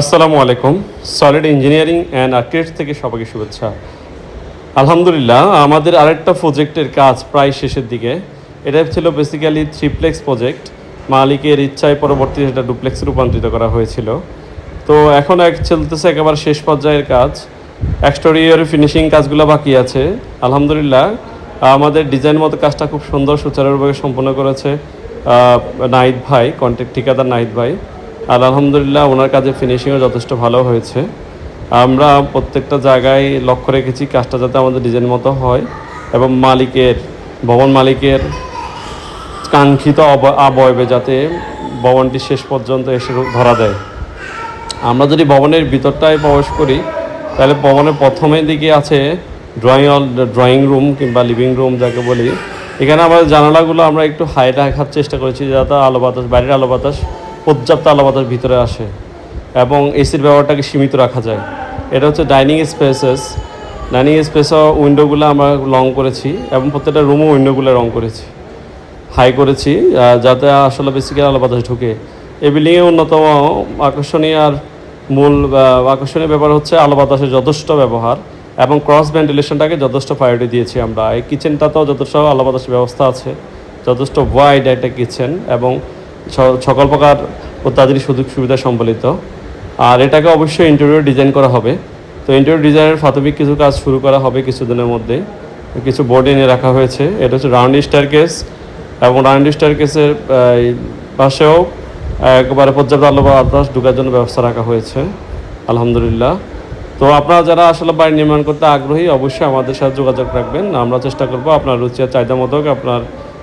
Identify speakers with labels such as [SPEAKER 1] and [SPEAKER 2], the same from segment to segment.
[SPEAKER 1] আসসালামু আলাইকুম। Solid engineering and architect থেকে সবাইকে শুভেচ্ছা। আলহামদুলিল্লাহ, আমাদের আরেকটা প্রজেক্টের কাজ প্রায় শেষের দিকে। এটা ছিল বেসিক্যালি থ্রিপ্লেক্স প্রজেক্ট মালিকের ইচ্ছায় পরবর্তীতে সেটা ডুপ্লেক্সে রূপান্তরিত করা হয়েছিল। তো এখন এক চলতেছে একেবারে শেষ পর্যায়ের কাজ। এক্সটোরিয়র ফিনিশিং কাজগুলো বাকি আছে। আলহামদুলিল্লাহ, আমাদের ডিজাইন মতো কাজটা খুব সুন্দর, সুচারুভাবে সম্পন্ন করেছে নাহিদ ভাই কন্ট্রাক্ট ঠিকাদার নাহিদ ভাই। আর আলহামদুলিল্লাহ ওনার কাজে ফিনিশিংও যথেষ্ট ভালো হয়েছে। আমরা প্রত্যেকটা জায়গায় লক্ষ্য রেখেছি কাজটা যাতে আমাদের ডিজাইন মতো হয় এবং মালিকের, ভবন মালিকের কাঙ্ক্ষিত আবয়বে যাতে ভবনটি শেষ পর্যন্ত এসে ধরা দেয়। আমরা যদি ভবনের ভিতরটায় প্রবেশ করি, তাহলে ভবনের প্রথমের দিকে আছে ড্রয়িং অল ড্রয়িং রুম কিংবা লিভিং রুম যাকে বলি। এখানে আমাদের জানালাগুলো আমরা একটু হাই রাখার চেষ্টা করেছি যাতে আলো বাতাস, বাইরের আলো বাতাস পর্যাপ্ত আলো ভিতরে আসে এবং এসির ব্যবহারটাকে সীমিত রাখা যায়। এটা হচ্ছে ডাইনিং স্পেসেস। ডাইনিং স্পেসও উইন্ডোগুলো আমরা লং করেছি এবং প্রত্যেকটা রুমও উইন্ডোগুলো রং করেছি, হাই করেছি যাতে আসলে বেসিক্যালি আলো বাতাস ঢুকে। এই বিল্ডিংয়ে অন্যতম আকর্ষণীয় আর মূল আকর্ষণীয় ব্যাপার হচ্ছে আলো বাতাসের যথেষ্ট ব্যবহার এবং ক্রস ভেন্টিলেশনটাকে যথেষ্ট প্রায়োরিটি দিয়েছি আমরা। এই কিচেনটাতেও যথেষ্ট আলো বাতাসের ব্যবস্থা আছে, যথেষ্ট ওয়াইড একটা কিচেন এবং সকল প্রকার অত্যাধুনিক সুযোগ সুবিধা সম্বলিত। আর এটাকে অবশ্যই ইন্টেরিয়র ডিজাইন করা হবে। তো ইন্টেরিয়র ডিজাইনের প্রাথমিক কিছু কাজ শুরু করা হবে কিছুদিনের মধ্যে কিছু বোর্ড এনে রাখা হয়েছে। এটা হচ্ছে রাউন্ড স্টার কেস এবং রাউন্ড স্টার কেসের পাশেও একবারে পর্যাপ্ত আলো বা বাতাস ঢোকার জন্য ব্যবস্থা রাখা হয়েছে। আলহামদুলিল্লাহ। তো আপনারা যারা আসলে বাড়ি নির্মাণ করতে আগ্রহী, অবশ্যই আমাদের সাথে যোগাযোগ রাখবেন। আমরা চেষ্টা করব আপনার রুচি আর চাহিদা মতো আপনার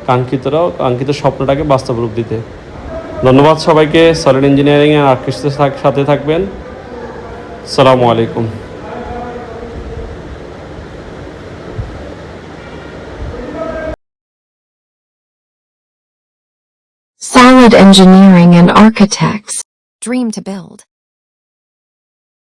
[SPEAKER 1] কাঙ্ক্ষিতরাও, কাঙ্ক্ষিত স্বপ্নটাকে বাস্তব রূপ দিতে। ধন্যবাদ সবাইকে সলিড ইঞ্জিনিয়ারিং আর্কিটেক্টের সাথে থাকবেন সালামু আলাইকুম
[SPEAKER 2] Solid engineering and architects.
[SPEAKER 3] Dream to build.